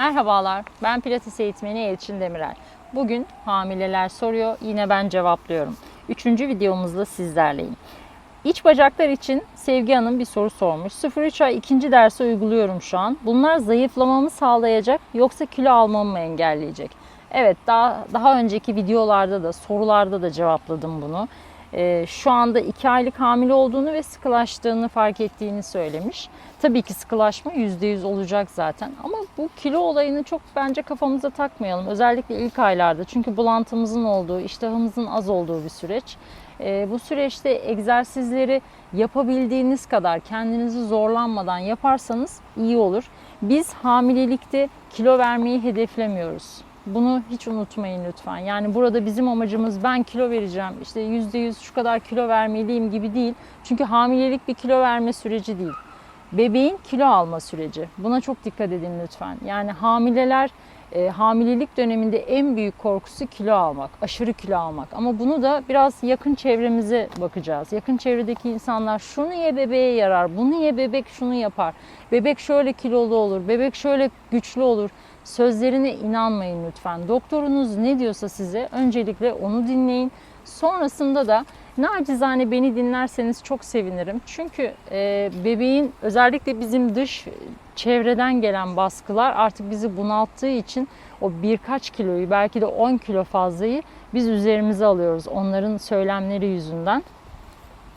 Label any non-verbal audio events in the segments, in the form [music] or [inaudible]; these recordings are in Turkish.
Merhabalar, ben Pilates eğitmeni Elçin Demirel. Bugün hamileler soruyor, yine ben cevaplıyorum. Üçüncü videomuzda sizlerleyim. İç bacaklar için Sevgi Hanım bir soru sormuş. 0-3 ay ikinci dersi uyguluyorum şu an. Bunlar zayıflamamı sağlayacak yoksa kilo almamı mı engelleyecek? Evet, daha, daha önceki videolarda da, sorularda da cevapladım bunu. Ee, şu anda 2 aylık hamile olduğunu ve sıkılaştığını fark ettiğini söylemiş. Tabii ki sıkılaşma %100 olacak zaten ama bu kilo olayını çok bence kafamıza takmayalım. Özellikle ilk aylarda çünkü bulantımızın olduğu, iştahımızın az olduğu bir süreç. Ee, bu süreçte egzersizleri yapabildiğiniz kadar kendinizi zorlanmadan yaparsanız iyi olur. Biz hamilelikte kilo vermeyi hedeflemiyoruz. Bunu hiç unutmayın lütfen. Yani burada bizim amacımız ben kilo vereceğim, işte %100 şu kadar kilo vermeliyim gibi değil. Çünkü hamilelik bir kilo verme süreci değil. Bebeğin kilo alma süreci. Buna çok dikkat edin lütfen. Yani hamileler e, hamilelik döneminde en büyük korkusu kilo almak, aşırı kilo almak. Ama bunu da biraz yakın çevremize bakacağız. Yakın çevredeki insanlar şunu ye bebeğe yarar, bunu ye bebek şunu yapar. Bebek şöyle kilolu olur, bebek şöyle güçlü olur. Sözlerine inanmayın lütfen. Doktorunuz ne diyorsa size öncelikle onu dinleyin. Sonrasında da nacizane beni dinlerseniz çok sevinirim. Çünkü e, bebeğin özellikle bizim dış çevreden gelen baskılar artık bizi bunalttığı için o birkaç kiloyu belki de 10 kilo fazlayı biz üzerimize alıyoruz onların söylemleri yüzünden.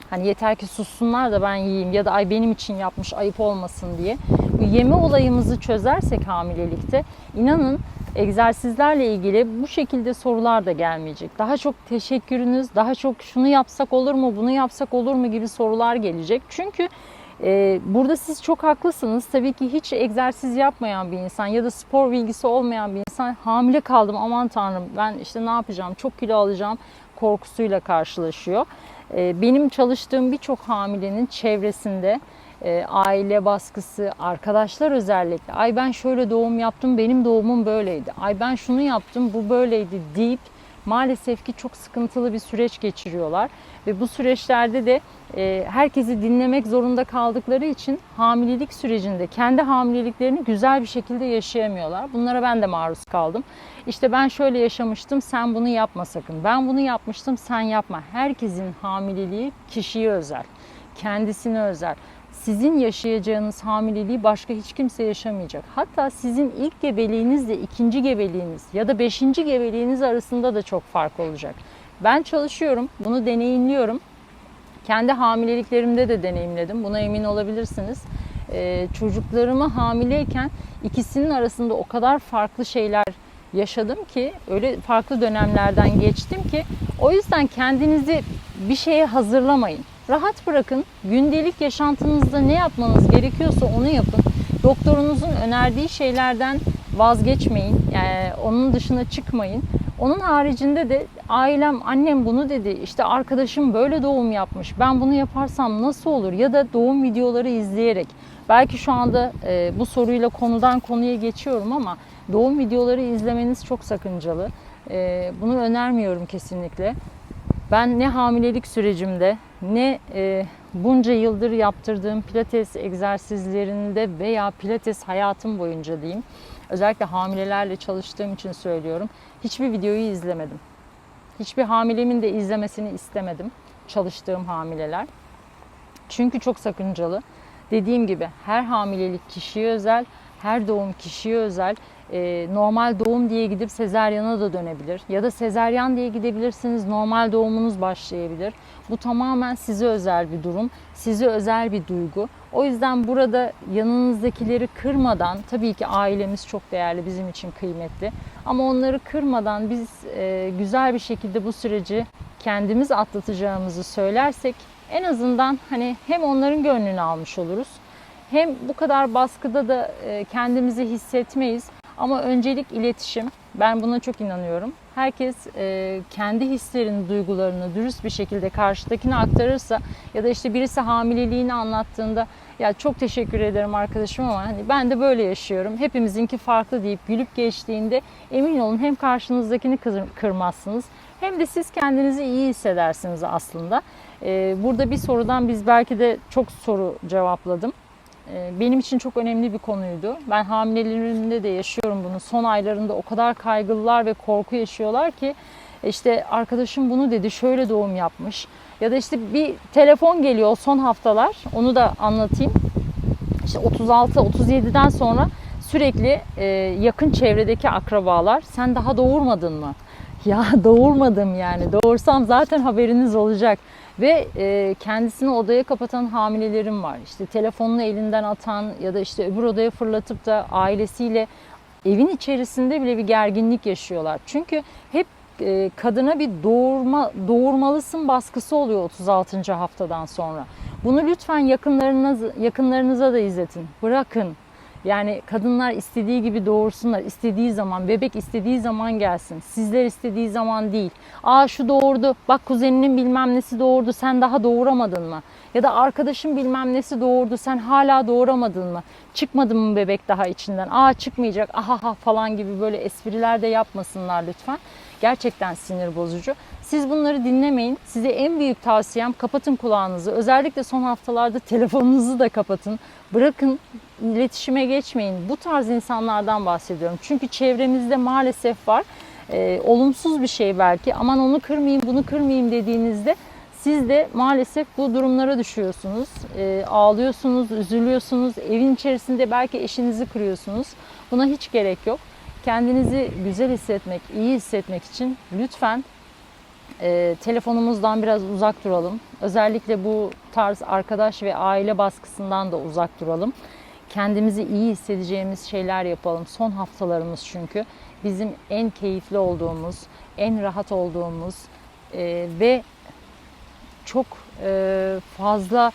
Hani yeter ki sussunlar da ben yiyeyim ya da ay benim için yapmış ayıp olmasın diye. Bu yeme olayımızı çözersek hamilelikte inanın egzersizlerle ilgili bu şekilde sorular da gelmeyecek. Daha çok teşekkürünüz, daha çok şunu yapsak olur mu, bunu yapsak olur mu gibi sorular gelecek. Çünkü e, burada siz çok haklısınız. Tabii ki hiç egzersiz yapmayan bir insan ya da spor bilgisi olmayan bir insan hamile kaldım aman tanrım ben işte ne yapacağım çok kilo alacağım korkusuyla karşılaşıyor. E, benim çalıştığım birçok hamilenin çevresinde e, aile baskısı, arkadaşlar özellikle ay ben şöyle doğum yaptım benim doğumum böyleydi. Ay ben şunu yaptım bu böyleydi deyip maalesef ki çok sıkıntılı bir süreç geçiriyorlar. Ve bu süreçlerde de e, herkesi dinlemek zorunda kaldıkları için hamilelik sürecinde kendi hamileliklerini güzel bir şekilde yaşayamıyorlar. Bunlara ben de maruz kaldım. İşte ben şöyle yaşamıştım sen bunu yapma sakın. Ben bunu yapmıştım sen yapma. Herkesin hamileliği kişiye özel. Kendisine özel sizin yaşayacağınız hamileliği başka hiç kimse yaşamayacak. Hatta sizin ilk gebeliğinizle ikinci gebeliğiniz ya da beşinci gebeliğiniz arasında da çok fark olacak. Ben çalışıyorum, bunu deneyimliyorum. Kendi hamileliklerimde de deneyimledim. Buna emin olabilirsiniz. Ee, çocuklarımı hamileyken ikisinin arasında o kadar farklı şeyler yaşadım ki, öyle farklı dönemlerden geçtim ki o yüzden kendinizi bir şeye hazırlamayın. Rahat bırakın. Gündelik yaşantınızda ne yapmanız gerekiyorsa onu yapın. Doktorunuzun önerdiği şeylerden vazgeçmeyin. Yani onun dışına çıkmayın. Onun haricinde de ailem, annem bunu dedi. İşte arkadaşım böyle doğum yapmış. Ben bunu yaparsam nasıl olur? Ya da doğum videoları izleyerek. Belki şu anda e, bu soruyla konudan konuya geçiyorum ama doğum videoları izlemeniz çok sakıncalı. E, bunu önermiyorum kesinlikle. Ben ne hamilelik sürecimde ne e, bunca yıldır yaptırdığım pilates egzersizlerinde veya pilates hayatım boyunca diyeyim. Özellikle hamilelerle çalıştığım için söylüyorum. Hiçbir videoyu izlemedim. Hiçbir hamilemin de izlemesini istemedim. Çalıştığım hamileler. Çünkü çok sakıncalı. Dediğim gibi her hamilelik kişiye özel, her doğum kişiye özel. Ee, normal doğum diye gidip sezeryana da dönebilir. Ya da sezeryan diye gidebilirsiniz, normal doğumunuz başlayabilir. Bu tamamen size özel bir durum, size özel bir duygu. O yüzden burada yanınızdakileri kırmadan, tabii ki ailemiz çok değerli, bizim için kıymetli. Ama onları kırmadan biz e, güzel bir şekilde bu süreci kendimiz atlatacağımızı söylersek en azından hani hem onların gönlünü almış oluruz hem bu kadar baskıda da e, kendimizi hissetmeyiz. Ama öncelik iletişim. Ben buna çok inanıyorum. Herkes e, kendi hislerini, duygularını dürüst bir şekilde karşıdakine aktarırsa ya da işte birisi hamileliğini anlattığında ya çok teşekkür ederim arkadaşım ama hani ben de böyle yaşıyorum. Hepimizinki farklı deyip gülüp geçtiğinde emin olun hem karşınızdakini kır, kırmazsınız hem de siz kendinizi iyi hissedersiniz aslında. E, burada bir sorudan biz belki de çok soru cevapladım. E, benim için çok önemli bir konuydu. Ben hamilelerimde de yaşıyorum bunu. Son aylarında o kadar kaygılılar ve korku yaşıyorlar ki işte arkadaşım bunu dedi, şöyle doğum yapmış. Ya da işte bir telefon geliyor son haftalar. Onu da anlatayım. İşte 36-37'den sonra sürekli e, yakın çevredeki akrabalar sen daha doğurmadın mı? [laughs] Ya doğurmadım yani. Doğursam zaten haberiniz olacak. Ve e, kendisini odaya kapatan hamilelerim var. İşte telefonunu elinden atan ya da işte öbür odaya fırlatıp da ailesiyle evin içerisinde bile bir gerginlik yaşıyorlar. Çünkü hep e, kadına bir doğurma doğurmalısın baskısı oluyor 36. haftadan sonra. Bunu lütfen yakınlarınız yakınlarınıza da izletin. Bırakın. Yani kadınlar istediği gibi doğursunlar. istediği zaman, bebek istediği zaman gelsin. Sizler istediği zaman değil. Aa şu doğurdu, bak kuzeninin bilmem nesi doğurdu, sen daha doğuramadın mı? Ya da arkadaşın bilmem nesi doğurdu, sen hala doğuramadın mı? Çıkmadı mı bebek daha içinden? Aa çıkmayacak, ahaha falan gibi böyle espriler de yapmasınlar lütfen. Gerçekten sinir bozucu. Siz bunları dinlemeyin. Size en büyük tavsiyem kapatın kulağınızı. Özellikle son haftalarda [laughs] telefonunuzu da kapatın. Bırakın iletişime geçmeyin. Bu tarz insanlardan bahsediyorum. Çünkü çevremizde maalesef var. Ee, olumsuz bir şey belki. Aman onu kırmayayım, bunu kırmayayım dediğinizde siz de maalesef bu durumlara düşüyorsunuz. Ee, ağlıyorsunuz, üzülüyorsunuz. Evin içerisinde belki eşinizi kırıyorsunuz. Buna hiç gerek yok. Kendinizi güzel hissetmek, iyi hissetmek için lütfen e, telefonumuzdan biraz uzak duralım. Özellikle bu tarz arkadaş ve aile baskısından da uzak duralım. Kendimizi iyi hissedeceğimiz şeyler yapalım. Son haftalarımız çünkü bizim en keyifli olduğumuz, en rahat olduğumuz e, ve çok e, fazla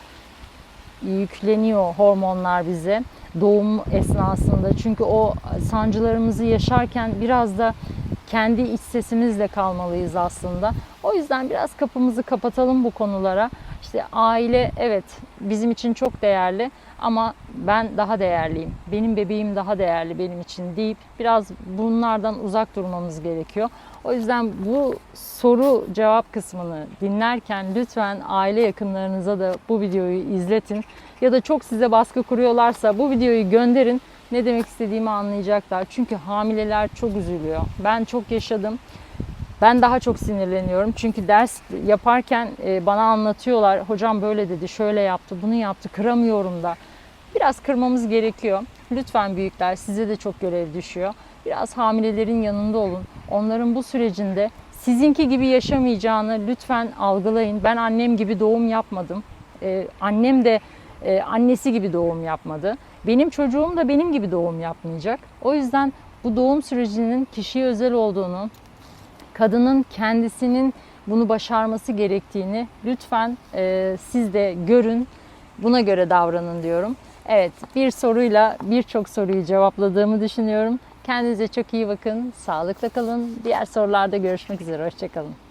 yükleniyor hormonlar bize doğum esnasında. Çünkü o sancılarımızı yaşarken biraz da kendi iç sesimizle kalmalıyız aslında. O yüzden biraz kapımızı kapatalım bu konulara. İşte aile evet bizim için çok değerli ama ben daha değerliyim. Benim bebeğim daha değerli benim için deyip biraz bunlardan uzak durmamız gerekiyor. O yüzden bu soru cevap kısmını dinlerken lütfen aile yakınlarınıza da bu videoyu izletin. Ya da çok size baskı kuruyorlarsa bu videoyu gönderin. Ne demek istediğimi anlayacaklar. Çünkü hamileler çok üzülüyor. Ben çok yaşadım. Ben daha çok sinirleniyorum. Çünkü ders yaparken e, bana anlatıyorlar. Hocam böyle dedi, şöyle yaptı, bunu yaptı, kıramıyorum da. Biraz kırmamız gerekiyor. Lütfen büyükler size de çok görev düşüyor. Biraz hamilelerin yanında olun. Onların bu sürecinde sizinki gibi yaşamayacağını lütfen algılayın. Ben annem gibi doğum yapmadım. Ee, annem de e, annesi gibi doğum yapmadı. Benim çocuğum da benim gibi doğum yapmayacak. O yüzden bu doğum sürecinin kişiye özel olduğunu, kadının kendisinin bunu başarması gerektiğini lütfen e, siz de görün. Buna göre davranın diyorum. Evet, bir soruyla birçok soruyu cevapladığımı düşünüyorum. Kendinize çok iyi bakın, sağlıkla kalın. Diğer sorularda görüşmek üzere, hoşçakalın.